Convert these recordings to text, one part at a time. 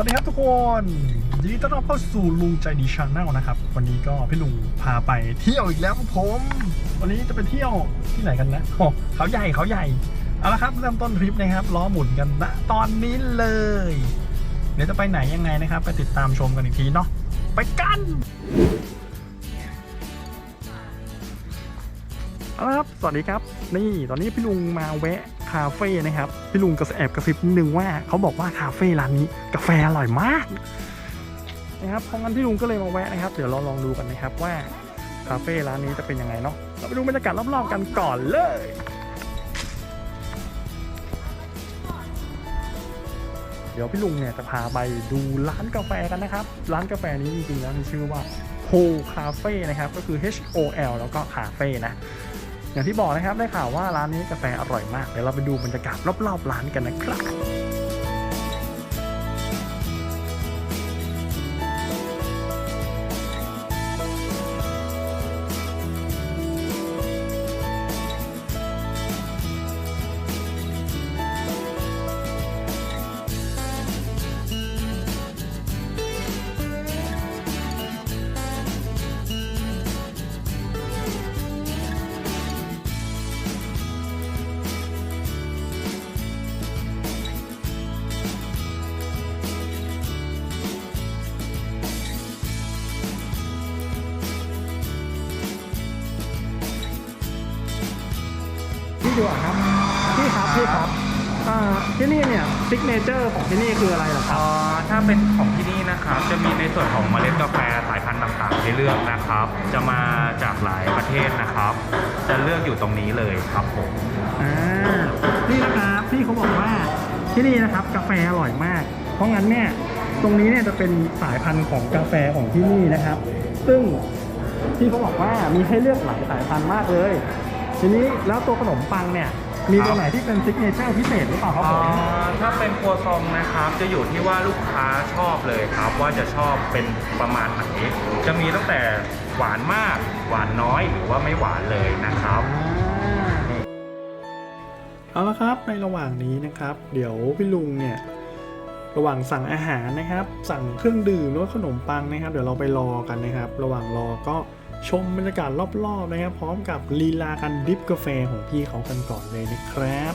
วัสดีครับทุกคนยินดีต้อนรับเข้าสู่ลุงใจดีชาแนลนะครับ วันนี้ก็พี่ลุงพาไปเที่ยวอีกแล้วครับผม วันนี้จะไปเที่ยวที่ไหนกันนะโอ้เขาใหญ่เขาใหญ่ เอาละครับเริ่มต้นทริปนะครับล้อหมุนกันณตอนนี้เลย เดี๋ยวจะไปไหนยังไงนะครับ ไปติดตามชมกันอีกทีเนาะ ไปกัน เอาละครับ สวัสดีครับ นี่ตอนนี้พี่ลุงมาแวะ คาเฟ่นะครับพี่ลุงกระแอบกระซิบนิดนึงว่าเขาบอกว่าคาเฟ่ร้านนี้กาแฟอร่อยมากนะครับเพราะงั้นพี่ลุงก็เลยมาแวะนะครับ เดี๋ยวเราลองดูกันนะครับว่าคาเฟ่ร้านนี้จะเป็นยังไงเนาะเราไปดูบรรยากาศรอบๆกันก่อนเลยเดี๋ยวพี่ลุงเนี่ยจะพาไปดูร้านกาแฟกันนะครับ ร้านกาแฟนี้จริงๆแล้วมีชื่อว่า h o Cafe นะครับ ก็คือ H O L แล้วก็คาเฟ่นะ อย่างที่บอกนะครับได้ข่าวว่าร้านนี้กาแฟอร่อยมากเดี๋ยวเราไปดูบรรยากาศรอบๆร้านกันนะครับ ดีกว่าครับพี่ครับพี่ครับอ่าที่นี่เนี่ยซิกเนเจอร์ของที่นี่คืออะไรเหรอครับเอ่อถ้าเป็นของที่นี่นะครับจะมีในส่วนของเมล็ดกาแฟสายพันธุ์ต่างๆที่เลือกนะครับ จะมาจากหลายประเทศนะครับ จะเลือกอยู่ตรงนี้เลยครับผมอ่านี่นะครับพี่เขาบอกว่าที่นี่นะครับกาแฟอร่อยมาก เพราะงั้นเนี่ยตรงนี้เนี่ยจะเป็นสายพันธุ์ของกาแฟของที่นี่นะครับ ซึ่งพี่เขาบอกว่ามีให้เลือกหลายสายพันธุ์มากเลย ทีนี้แล้วตัวขนมปังเนี่ยมีตัวไหนที่เป็นซิกเนเจอร์พิเศษหรือเปล่าครับผมเอ่อถ้าเป็นครัวซองนะครับจะอยู่ที่ว่าลูกค้าชอบเลยครับ ว่าจะชอบเป็นประมาณไหนจะมีตั้งแต่หวานมาก หวานน้อยหรือว่าไม่หวานเลยนะครับเอาละครับในระหว่างนี้นะครับ เดี๋ยวพี่ลุงเนี่ยระหว่างสั่งอาหารนะครับ สั่งเครื่องดื่มหรือว่าขนมปังนะครับ เดี๋ยวเราไปรอกันนะครับ ระหว่างรอก็ ชมบรรยากาศรอบๆนะครับ พร้อมกับลีลาการดริฟกาแฟของพี่เขากันก่อนเลยนะครับ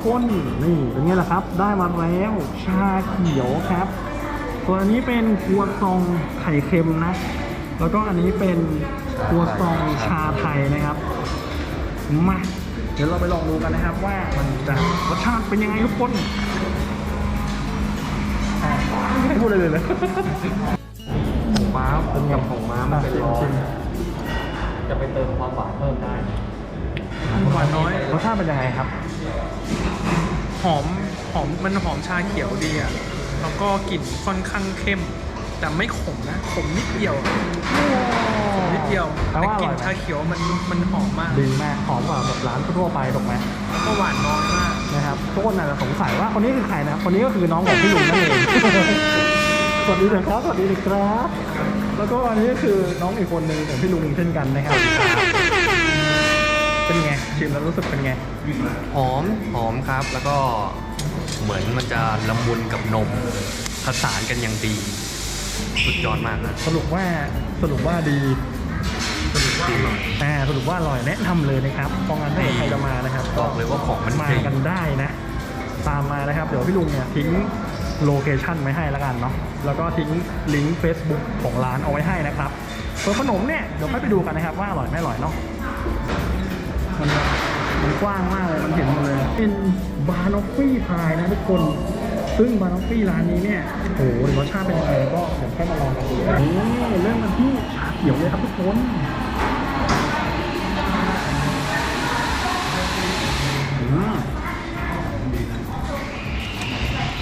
เอาละครับทุกคนนี่เป็นไงล่ะครับ ได้มาแล้วชาเขียวครับส่วนอันนี้เป็นครัวซองไข่เค็มนะ แล้วก็อันนี้เป็นครัวซองชาไทยนะครับมาเดี๋ยวเราไปลองดูกันนะครับว่ามันจะรสชาติเป็นยังไงทุกคนอะไม่พูดเลยเลยเลยของม้าเป็นกับของม้ามันเป็นร้อนจะไปเติมความหวานเพิ่มได้หวานน้อยรสชาติเป็นยังไงครับ หอมหอมมันหอมชาเขียวดีอะแล้วก็กลิ่นค่อนข้างเข้ม แต่ไม่ขมนะขมนิดเดียวขมนิดเดียวแปลแต่ว่ากลิ่นอร่อยไหมชาเขียวมันมันหอมมากดีมากหอมกว่าแบบร้านทั่วๆไปถูกไหมแล้วก็หวานน้อยมากนะครับทุกคนอาจจะสงสัยว่าคนนี้คือใครนะครับคนนี้ก็คือน้องของพี่ลุงนั่นเองสวัสดีนะครับสวัสดีครับ แล้วก็อันนี้ก็คือน้องอีกคนหนึ่งของพี่ลุงเช่นกันนะครับเป็นไงชิมแล้วรู้สึกเป็นไง หอมหอมครับแล้วก็เหมือนมันจะละมุนกับนมผสานกันอย่างดี สุดยอดมากนะสรุปว่าสรุปว่าดีสรุปดีอ่าสรุปว่าอร่อยแนะนำเลยนะครับเพราะงั้นถ้าเกิดใครจะมานะครับบอกเลยว่าของมันมาดีกันได้นะ ตามมานะครับ เดี๋ยวพี่ลุงเนี่ยทิ้งโลเคชั่นไว้ให้แล้วกันเนาะแล้วก็ทิ้งลิงก์ Facebook ของร้านเอาไว้ให้นะครับส่วนขนมเนี่ยเดี๋ยวค่อยไปดูกันนะครับว่าอร่อยไม่อร่อยเนาะ มันกว้างมากเลยมันเห็นหมดเลย เป็นบานอฟฟี่พายนะทุกคน ซึ่งบานอฟฟี่ร้านนี้เนี่ยโอ้โหรสชาติเป็นยังไงก็เดี๋ยวค่อยมาลองกันดูนี่เริ่มกันที่ชาเขียวเลยครับทุกคนอืม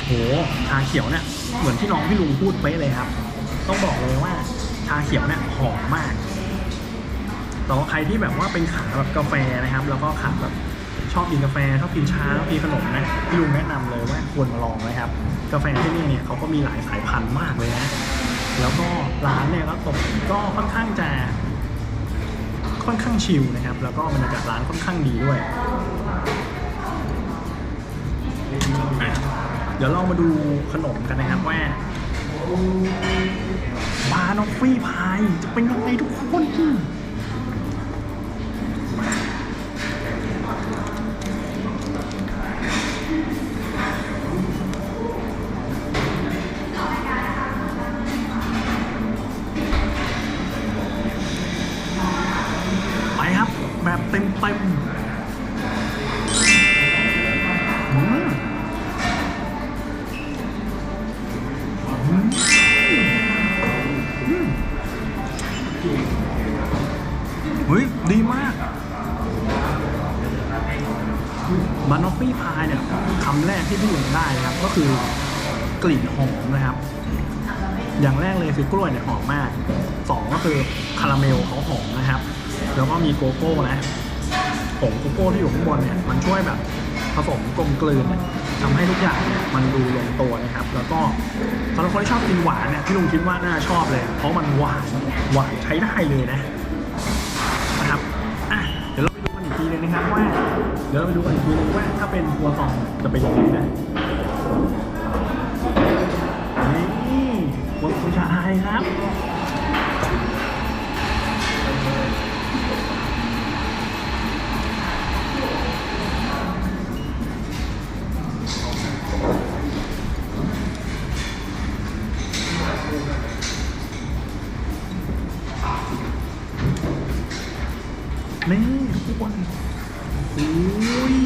โหชาเขียวเนี่ยเหมือนที่น้องพี่ลุงพูดเป๊ะเลยครับ ต้องบอกเลยว่าชาเขียวเนี่ยหอมมาก แต่ว่าใครที่แบบว่าเป็นขาแบบกาแฟนะครับ แล้วก็ขาแบบชอบกินกาแฟชอบกินชาชอบกินขนมนะพี่ลุงแนะนำเลยว่าควรมาลองนะครับ กาแฟที่นี่เนี่ยเขาก็มีหลายสายพันธุ์มากเลยนะ แล้วก็ร้านเนี่ยก็ตกก็ค่อนข้างจะค่อนข้างชิลนะครับ แล้วก็บรรยากาศร้านค่อนข้างดีด้วย เดี๋ยวเรามาดูขนมกันนะครับว่าบานอฟฟี่พายจะเป็นยังไงทุกคน ลิ่นหอมนะครับ อย่างแรกเลยคือกล้วยเนี่ยหอมมากสองก็คือคาราเมลเขาหอมนะครับ แล้วก็มีโกโก้นะผงโกโก้ที่อยู่ข้างบนเนี่ยมันช่วยแบบผสมกลมกลืนเนี่ยทำให้ทุกอย่างเนี่ยมันดูลงตัวนะครับ แล้วก็สำหรับคนที่ชอบกินหวานเนี่ยพี่ลุงคิดว่าน่าชอบเลย เพราะมันหวานหวานใช้ได้เลยนะนะครับอะเดี๋ยวเราไปดูกันอีกทีนึงนะครับว่าเดี๋ยวเราไปดูกันอีกทีนึงว่าถ้าเป็นครัวซองจะเป็นยังไงนะ ไทยครับ นี่ทุกคนอุ้ย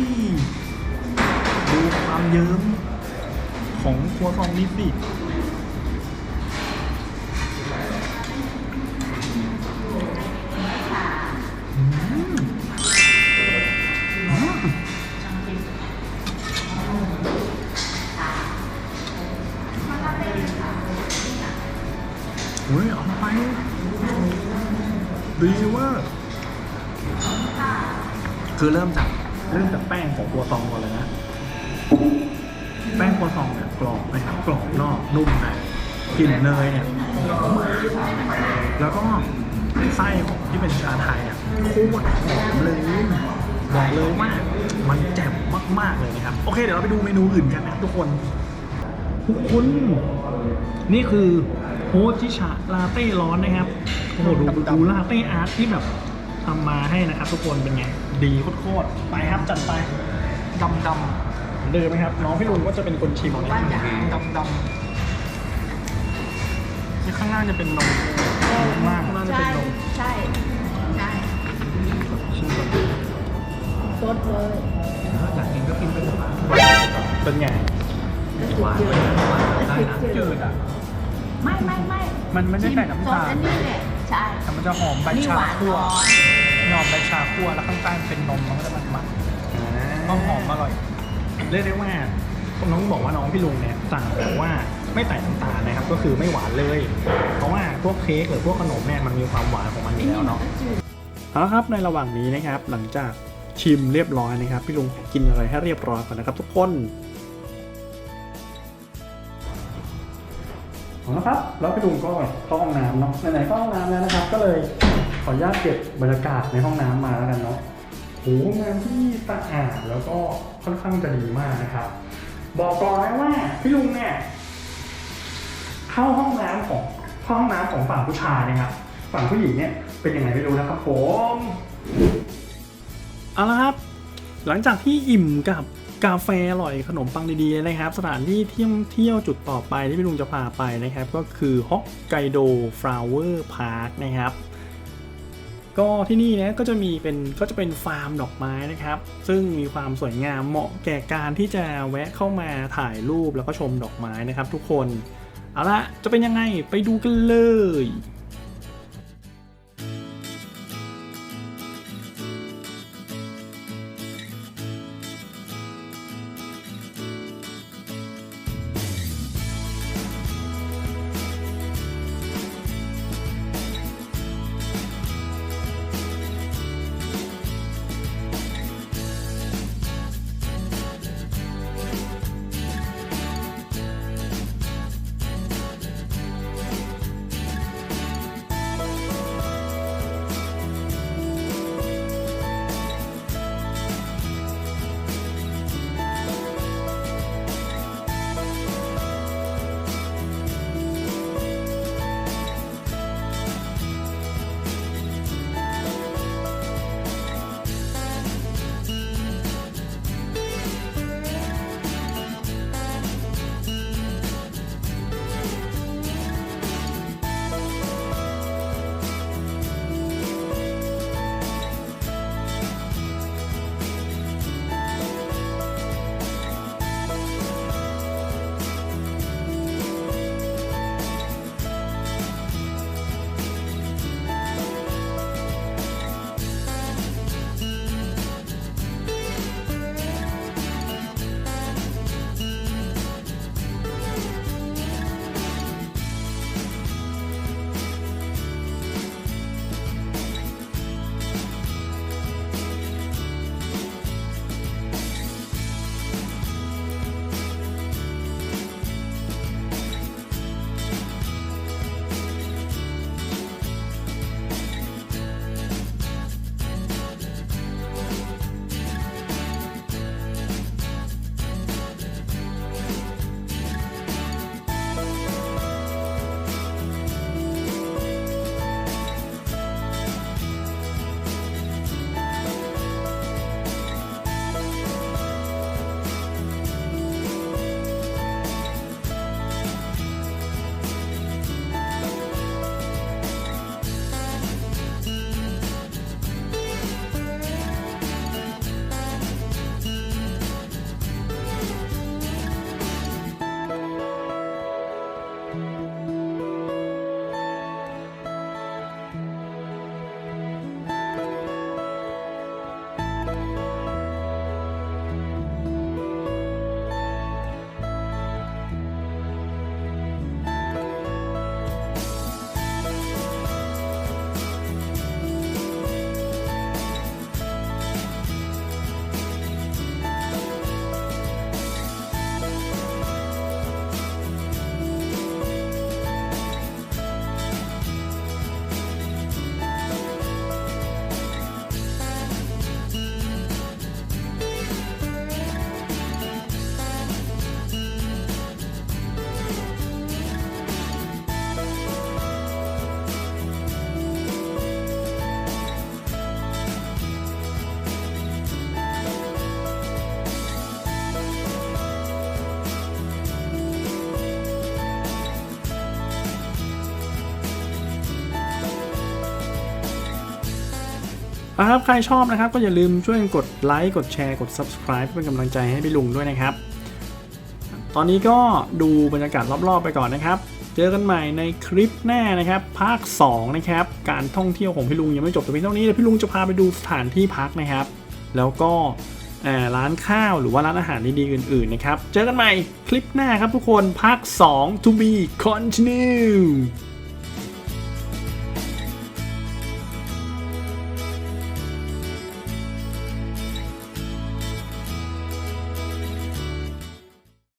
ดูความเยิ้มของครัวซองนี้สิ อุ้ยเอาไป ดีว่า คือเริ่มจากเริ่มจากแป้งของครัวซองก่อนเลยนะ แป้งครัวซองเนี่ยกรอบนะครับกรอบนอกนุ่มในกลิ่นเนยเนี่ยแล้วก็ไส้ของที่เป็นชาไทยอะโคตรหอมเลยบอกเลยว่ามันแจ่มมาก ๆ เลยนะครับ โอเค เดี๋ยวเราไปดูเมนูอื่นกันนะทุกคน ทุกคน นี่คือ โฮจิชะลาเต้ร้อนนะครับโอ้โหดูดูลาเต้อาร์ตที่แบบทำมาให้นะครับทุกคนเป็นไง ดีโคตรๆไปครับจัดไปดำดเดิมไหมครับ น้องพี่ลุงก็จะเป็นคนชิมนะว่าจะำดำดำที่ข้างล่างจะเป็นนมข้างล่างข้างล่างจะใช่เป็นนมใช่ใช่ชิมก่อนสดเลยอยากกินก็กินไปเถอะเป็นไงหวานเลยนะหวานได้นะจืดอะ ไม่ไม่ไม่มันไม่ได้ใส่น้ำตาลสดอันนี้แหละใช่แต่มันจะหอมใบนี่ชาหวานคั่วน้อยหอมใบชาคั่วแล้วข้างใต้เป็นนมมันก็จะมันมันๆต้องหอมอร่อย เรียกได้ว่าผมน้องบอกว่าน้องพี่ลุงเนี่ยสั่งแบบว่าไม่ใส่น้ำตาลนะครับ ก็คือไม่หวานเลย เพราะว่าพวกเค้กหรือพวกขนมเนี่ยมันมีความหวานของมันอยู่แล้วเนาะเอาละครับในระหว่างนี้นะครับหลังจากชิมเรียบร้อยนะครับ พี่ลุงกินอะไรให้เรียบร้อยก่อนนะครับทุกคน เอาละครับ แล้วพี่ลุงก็เข้าห้องน้ำเนาะไหนๆก็ห้องน้ำแล้วนะครับ ก็เลยขออนุญาตเก็บบรรยากาศในห้องน้ำมาแล้วกันเนาะโหห้องน้ำที่สะอาดแล้วก็ค่อนข้างจะดีมากนะครับ บอกก่อนนะว่าพี่ลุงเนี่ยเข้าห้องน้ำของห้องน้ำของฝั่งผู้ชายนะครับฝั่งผู้หญิงเนี่ยเป็นยังไงไม่รู้นะครับผมเอาละครับ หลังจากที่อิ่มกับ กาแฟอร่อยขนมปังดีๆนะครับ สถานที่เที่ยวเที่ยวจุดต่อไปที่พี่ลุงจะพาไปนะครับ ก็คือฮอกไกโดฟลาวเวอร์พาร์คนะครับ ก็ที่นี่นะก็จะมีเป็นก็จะเป็นฟาร์มดอกไม้นะครับ ซึ่งมีความสวยงามเหมาะแก่การที่จะแวะเข้ามาถ่ายรูปแล้วก็ชมดอกไม้นะครับ ทุกคนเอาละจะเป็นยังไงไปดูกันเลย นะครับใครชอบนะครับก็อย่าลืมช่วยกดไลค์กดแชร์กด subscribe เป็นกำลังใจให้พี่ลุงด้วยนะครับ ตอนนี้ก็ดูบรรยากาศรอบๆไปก่อนนะครับ เจอกันใหม่ในคลิปหน้านะครับ ภาค 2 นะครับ การท่องเที่ยวของพี่ลุงยังไม่จบแต่เพียงเท่านี้พี่ลุงจะพาไปดูสถานที่พักนะครับ แล้วก็ร้านข้าวหรือว่าร้านอาหารดีๆอื่นๆนะครับ เจอกันใหม่คลิปหน้าครับทุกคนภาค 2 to be continue